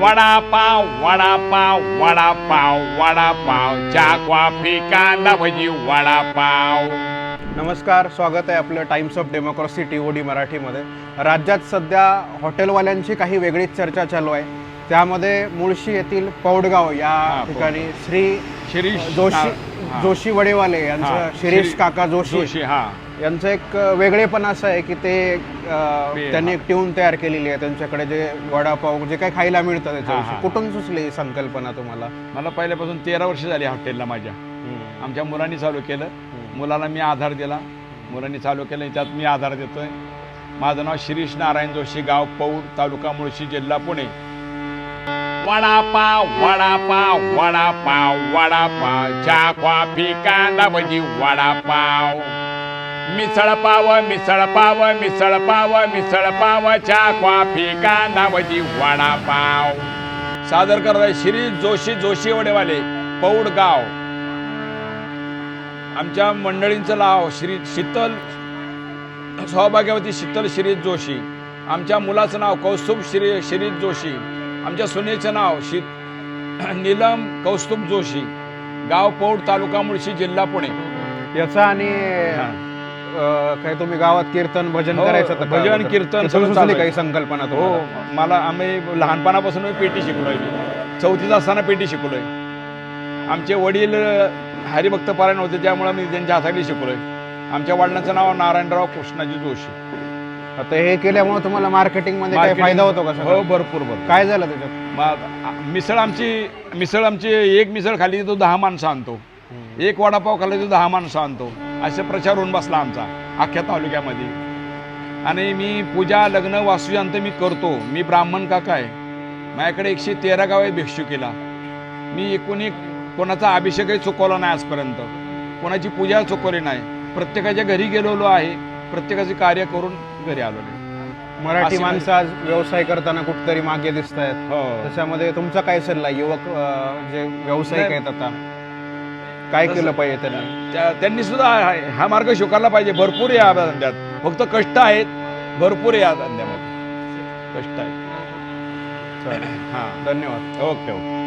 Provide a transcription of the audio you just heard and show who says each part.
Speaker 1: वडापाव वडापाव वडापाव वडापाव. चहा कॉफी कांदा भजी वडापाव.
Speaker 2: नमस्कार स्वागत आहे आपलं Times of Democracy T O D मराठीमध्ये. राज्यात सध्या हॉटेलवाल्यांची काही वेगळीच चर्चा चालू आहे. त्यामध्ये मुळशी येथील पौडगाव या ठिकाणी श्री
Speaker 1: शिरीष
Speaker 2: जोशी. जोशी वडेवाले
Speaker 1: हा,
Speaker 2: यांचं शिरीष
Speaker 1: शिरी-
Speaker 2: काका जोशी.
Speaker 1: जोशी हा.
Speaker 2: यांचं एक वेगळेपण असं आहे की ते अ, त्यांनी. एक ट्यून तयार केलेली आहे. त्यांच्याकडे जे वडापाव जे काही खायला मिळतं
Speaker 1: हा, हा.
Speaker 2: कुठून सुचली ही संकल्पना तुम्हाला?
Speaker 1: मला पहिल्यापासून तेरा वर्ष झाली हॉटेलला माझ्या. आमच्या मुलांनी चालू केलं. मुलाला मी आधार दिला. मुलांनी चालू केलं त्यात मी आधार देतोय. माझं नाव शिरीष नारायण जोशी गाव पौड तालुका मुळशी जिल्हा पुणे. वडापाव वडापाव वडापाव वडापाव. चहा कॉफी कांदा भजी वडापाव. मिसळ पाव मिसळ पाव मिसळ पाव मिसळ पाव. चहा कॉफी कांदा भजी वडापाव. सादर करत आहे श्री जोशी जोशी वडेवाले पौड गाव आमच्या मंडळींचं नाव श्री शीतल सौभाग्यवती शीतल शिरीष जोशी. आमच्या मुलाचं नाव कौस्तुभ श्री शिरीष जोशी. आमच्या सुनेचं नाव शी नीलम कौस्तुभ जोशी गाव पौड तालुका मुळशी जिल्हा पुणे
Speaker 2: याचा आणि. अ, काही तुम्ही गावात कीर्तन भजन
Speaker 1: हो,
Speaker 2: करायचं का?
Speaker 1: भजन, कीर्तन
Speaker 2: तिथून
Speaker 1: सगळं
Speaker 2: सुचली
Speaker 1: चालू आहे.
Speaker 2: काही संकल्पना
Speaker 1: हो
Speaker 2: तुम्हाला?
Speaker 1: मला आम्ही लहानपणापासून मी पेटी शिकलोय मी चौथीत असताना पेटी शिकलोय आमचे वडील अ, हरिभक्त पारायण होते त्यामुळे मी त्यांच्या हाताखाली शिकलोय आमच्या वडिलांचं नाव नारायणराव कृष्णाजी जोशी
Speaker 2: आता हे केल्यामुळे तुम्हाला मार्केटिंगमध्ये काही फायदा होतो का सगळा?
Speaker 1: हो भरपूर भरपूर.
Speaker 2: काय झालं त्याच्यात?
Speaker 1: मग मिसळ आमची मिसळ आमची एक मिसळ खाली तो दहा माणसं आणतो. एक वडापाव खाल्ला तो दहा माणसं आणतो. असे प्रचार होऊन बसला आमचा अख्ख्या तालुक्यामध्ये. आणि मी पूजा लग्न वास्तुयांत मी करतो. मी ब्राह्मण काका आहे. माझ्याकडे एकशे तेरा गाव भिक्षुकीला. मी एकूण कोणाचा अभिषेकही चुकवला नाही आजपर्यंत. कोणाची पूजा चुकवली नाही. प्रत्येकाच्या घरी गेलेलो आहे. प्रत्येकाचे कार्य करून घरी आलो
Speaker 2: मराठी
Speaker 1: अशी
Speaker 2: माणसं आज व्यवसाय करताना कुठतरी मागे दिसत आहेत
Speaker 1: हो.
Speaker 2: त्याच्यामध्ये तुमचा काय सल्ला? आहे? युवक अ, जे व्यावसायिक
Speaker 1: नाही.
Speaker 2: आहेत आता काय केलं पाहिजे त्यांनी?
Speaker 1: त्या- त्यांनी सुद्धा हा- हा मार्ग स्वीकारला पाहिजे. भरपूर या धंद्यात. फक्त कष्ट आहेत. भरपूर या धंद्यामध्ये. कष्ट आहेत.
Speaker 2: चालेल.
Speaker 1: हां
Speaker 2: धन्यवाद.
Speaker 1: Okay okay.